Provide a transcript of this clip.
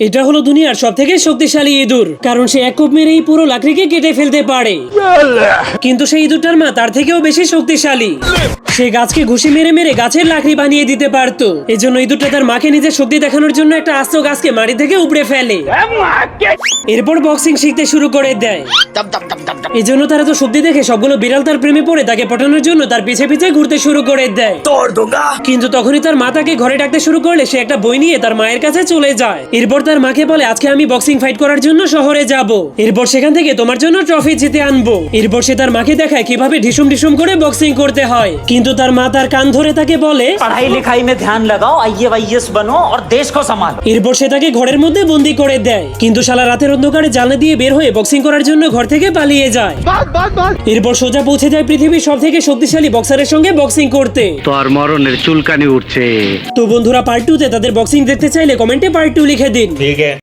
এটা হলো দুনিয়ার সব থেকে শক্তিশালী ইঁদুর, কারণ সে এক কোপ এই পুরো লাকড়িকে কেটে ফেলতে পারে। কিন্তু সেই ইঁদুরটার মা তার থেকেও বেশি শক্তিশালী। সে গাছকে ঘুষি মেরে মেরে গাছের লাকড়ি বানিয়ে দিতে পারত। এই এজন্য ইঁদুরটা তার মাকে নিজের শক্তি দেখানোর জন্য একটা আস্ত গাছকে মাটি থেকে উপড়ে ফেলে। এরপর বক্সিং শিখতে শুরু করে দেয়। এই জন্য তারা তো শক্তি দেখে সবগুলো বিড়াল তার প্রেমে পড়ে তাকে পটানোর জন্য তার পিছে পিছে ঘুরতে শুরু করে দেয়। কিন্তু তখনই তার মা তাকে ঘরে ডাকতে শুরু করলে সে একটা বই নিয়ে তার মায়ের কাছে চলে যায়। এরপর তার মাকে বলে আজকে আমি বক্সিং ফাইট করার জন্য শহরে যাব। এরপর সেখান থেকে তোমার জন্য ট্রফি জিতে আনব। এরপর সে তার মাকে দেখায় কীভাবে ঢিসুম ঢিসুম করে বক্সিং করতে হয়। কিন্তু কিন্তু তার মা তার কান ধরে তাকে বলে পড়াই লেখাই মে ধ্যান লাগাও আইএ আইএস বানো আর দেশ কো সামালো এরপর সে তাকে ঘরের মধ্যে বন্দি করে দেয়। কিন্তু শালা রাতের অন্ধকারে জানলা দিয়ে বের হয়ে বক্সিং করার জন্য ঘর থেকে পালিয়ে যায়। এরপর সোজা পৌঁছে যায় পৃথিবীর সব থেকে শক্তিশালী বক্সারের সঙ্গে বক্সিং করতে। তো আর মরণের চুলকানি উঠছে। তো বন্ধুরা পার্ট টু তে তাদের বক্সিং দেখতে চাইলে কমেন্টে পার্ট টু লিখে দিন।